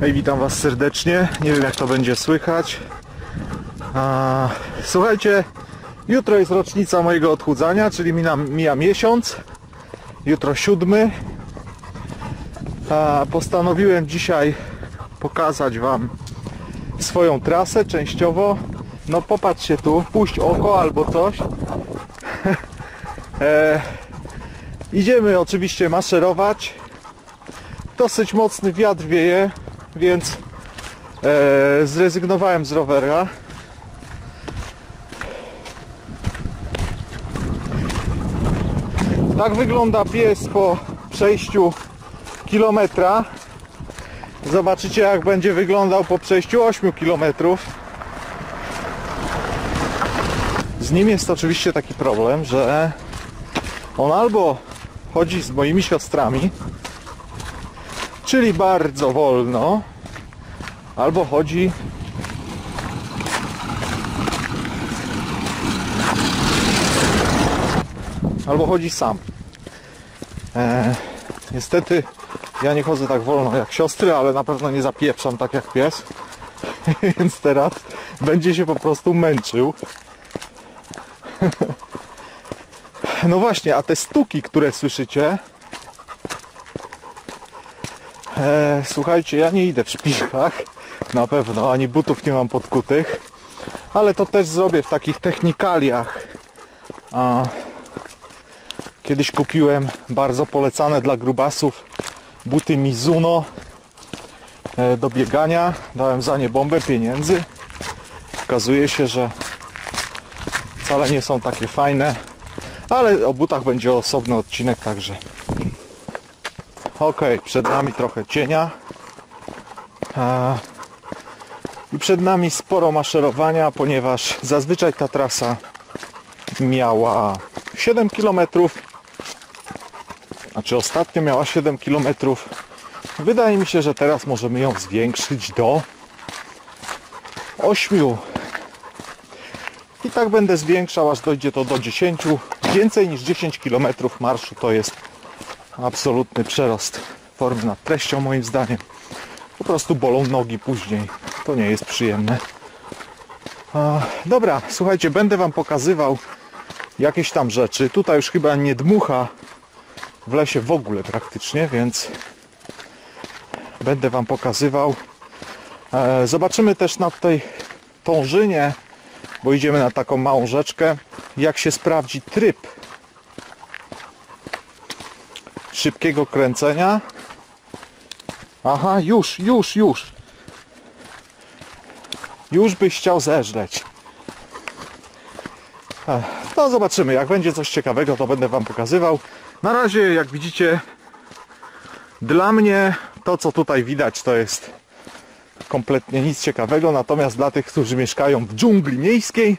Hej, witam Was serdecznie. Nie wiem jak to będzie słychać. A, słuchajcie, jutro jest rocznica mojego odchudzania, czyli mija, mija miesiąc. Jutro siódmy. A, postanowiłem dzisiaj pokazać Wam swoją trasę częściowo. No popatrzcie tu, puść oko albo coś. e, idziemy oczywiście maszerować. Dosyć mocny wiatr wieje, więc e, zrezygnowałem z rowera. Tak wygląda pies po przejściu kilometra. Zobaczycie jak będzie wyglądał po przejściu 8 kilometrów. Z nim jest oczywiście taki problem, że on albo chodzi z moimi siostrami, czyli bardzo wolno, albo chodzi albo chodzi sam. E, niestety ja nie chodzę tak wolno jak siostry, ale na pewno nie zapieprzam tak jak pies. Więc teraz będzie się po prostu męczył. No właśnie, a te stuki, które słyszycie, e, słuchajcie, ja nie idę w szpilkach, na pewno, ani butów nie mam podkutych, ale to też zrobię w takich technikaliach. A, kiedyś kupiłem bardzo polecane dla grubasów buty Mizuno e, do biegania, dałem za nie bombę pieniędzy. Okazuje się, że wcale nie są takie fajne, ale o butach będzie osobny odcinek także. Ok, przed nami trochę cienia. I przed nami sporo maszerowania, ponieważ zazwyczaj ta trasa miała 7 km. Znaczy ostatnio miała 7 km. Wydaje mi się, że teraz możemy ją zwiększyć do 8 i tak będę zwiększał, aż dojdzie to do 10. Więcej niż 10 km marszu to jest absolutny przerost formy nad treścią moim zdaniem. Po prostu bolą nogi później. To nie jest przyjemne. Dobra, słuchajcie, będę Wam pokazywał jakieś tam rzeczy. Tutaj już chyba nie dmucha w lesie w ogóle praktycznie, więc będę Wam pokazywał. E, zobaczymy też na tej Tążynie bo idziemy na taką małą rzeczkę, jak się sprawdzi tryb szybkiego kręcenia. Aha, już, już, już. Już byś chciał zeżreć. No zobaczymy, jak będzie coś ciekawego, to będę Wam pokazywał. Na razie, jak widzicie, dla mnie to, co tutaj widać, to jest kompletnie nic ciekawego, natomiast dla tych, którzy mieszkają w dżungli miejskiej,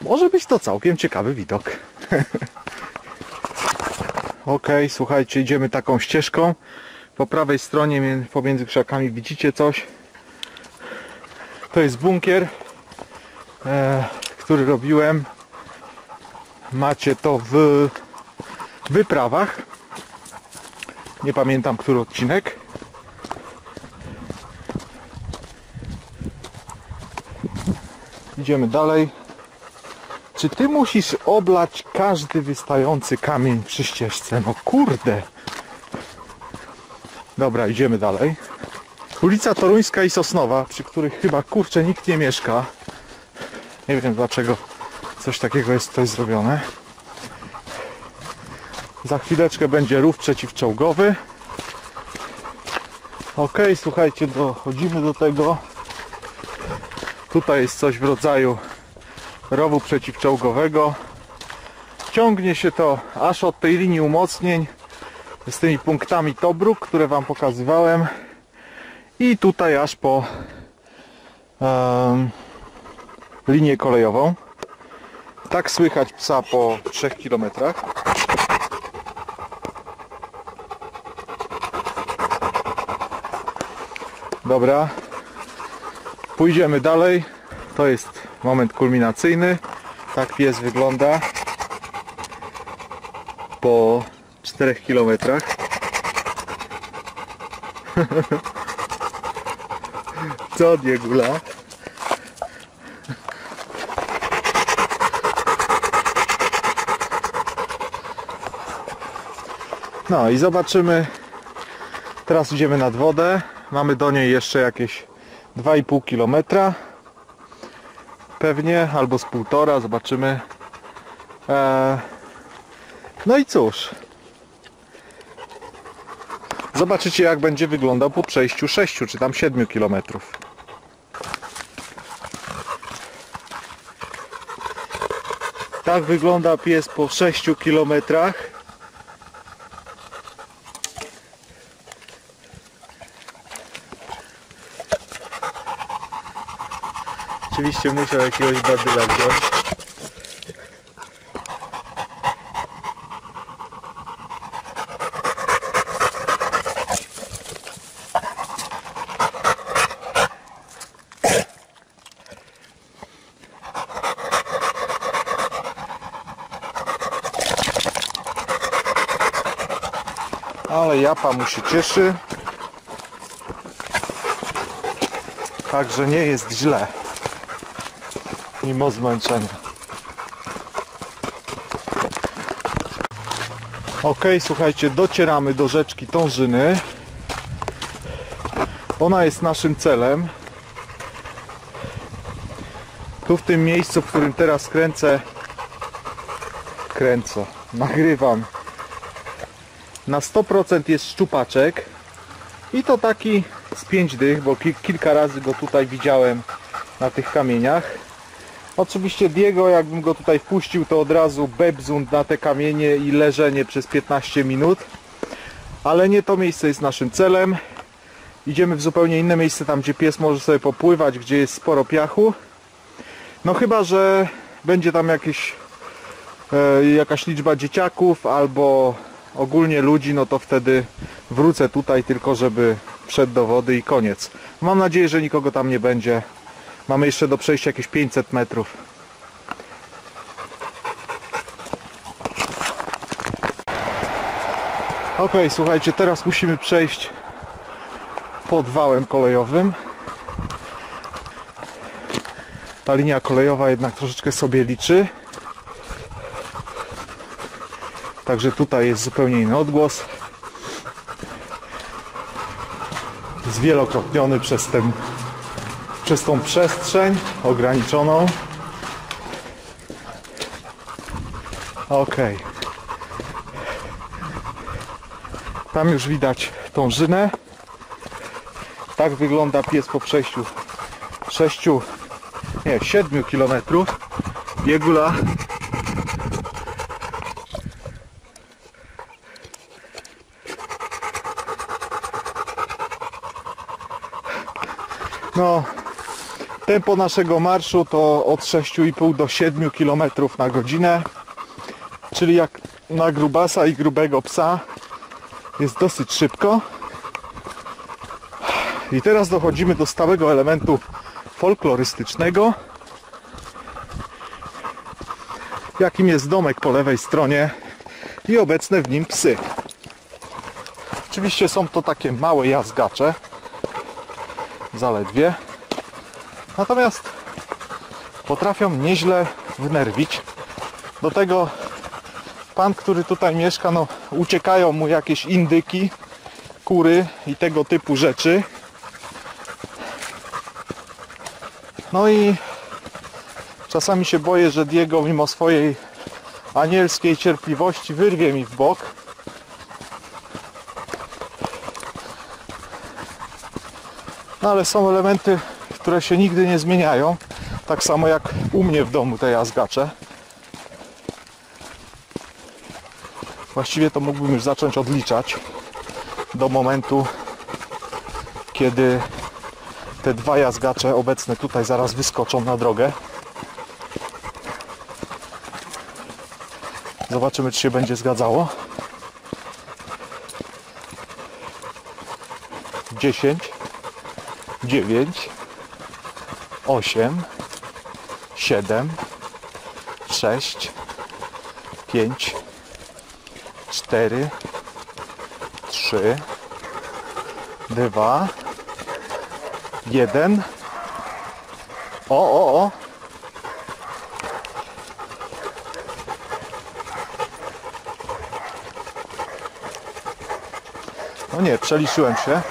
może być to całkiem ciekawy widok. ok, słuchajcie, idziemy taką ścieżką. Po prawej stronie pomiędzy krzakami widzicie coś. To jest bunkier, e, który robiłem. Macie to w wyprawach. Nie pamiętam, który odcinek. Idziemy dalej. Czy ty musisz oblać każdy wystający kamień przy ścieżce? No kurde. Dobra, idziemy dalej. Ulica Toruńska i Sosnowa, przy których chyba kurczę nikt nie mieszka. Nie wiem dlaczego coś takiego jest tutaj zrobione. Za chwileczkę będzie rów przeciwczołgowy. Ok, słuchajcie, dochodzimy do tego. Tutaj jest coś w rodzaju rowu przeciwczołgowego. Ciągnie się to aż od tej linii umocnień z tymi punktami Tobruk, które Wam pokazywałem i tutaj aż po um, linię kolejową. Tak słychać psa po 3 km. Dobra, Pójdziemy dalej. To jest moment kulminacyjny. Tak pies wygląda po 4 kilometrach. Co nie gula? No i zobaczymy. Teraz idziemy nad wodę. Mamy do niej jeszcze jakieś 2,5 km. Pewnie, albo z półtora, zobaczymy. Eee, no i cóż. Zobaczycie jak będzie wyglądał po przejściu 6 czy tam 7 km. Tak wygląda pies po 6 kilometrach. Oczywiście musiał jakiegoś badyla wziąć. Ale japa mu się cieszy. Także nie jest źle. Mimo zmęczenia. Ok, słuchajcie, docieramy do rzeczki Tążyny. Ona jest naszym celem. Tu w tym miejscu, w którym teraz kręcę, kręcę, nagrywam. Na 100% jest szczupaczek i to taki z 5 dych, bo ki- kilka razy go tutaj widziałem na tych kamieniach. Oczywiście Diego, jakbym go tutaj wpuścił, to od razu bebzund na te kamienie i leżenie przez 15 minut. Ale nie to miejsce jest naszym celem. Idziemy w zupełnie inne miejsce, tam gdzie pies może sobie popływać, gdzie jest sporo piachu. No chyba, że będzie tam jakieś, e, jakaś liczba dzieciaków albo ogólnie ludzi, no to wtedy wrócę tutaj tylko, żeby wszedł do wody i koniec. Mam nadzieję, że nikogo tam nie będzie. Mamy jeszcze do przejścia jakieś 500 metrów. Ok, słuchajcie, teraz musimy przejść pod wałem kolejowym. Ta linia kolejowa jednak troszeczkę sobie liczy. Także tutaj jest zupełnie inny odgłos. Zwielokrotniony przez, ten, przez tą przestrzeń ograniczoną. Ok. Tam już widać tą żynę. Tak wygląda pies po przejściu 6, nie, 7 kilometrów. Biegula No, tempo naszego marszu to od 6,5 do 7 km na godzinę, czyli jak na grubasa i grubego psa jest dosyć szybko. I teraz dochodzimy do stałego elementu folklorystycznego, jakim jest domek po lewej stronie i obecne w nim psy. Oczywiście są to takie małe jazgacze, zaledwie. Natomiast potrafią nieźle wnerwić. Do tego pan, który tutaj mieszka, no uciekają mu jakieś indyki, kury i tego typu rzeczy. No i czasami się boję, że Diego mimo swojej anielskiej cierpliwości wyrwie mi w bok. No ale są elementy, które się nigdy nie zmieniają. Tak samo jak u mnie w domu te jazgacze. Właściwie to mógłbym już zacząć odliczać do momentu, kiedy te dwa jazgacze obecne tutaj zaraz wyskoczą na drogę. Zobaczymy, czy się będzie zgadzało. 10 9 8 7 6 5 4 3 2 Jeden. O, o, o. No nie, przeliczyłem się.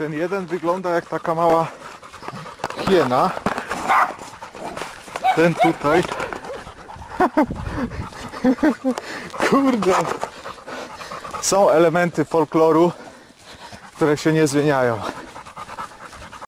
Ten jeden wygląda jak taka mała hiena. Ten tutaj. Kurde. Są elementy folkloru, które się nie zmieniają.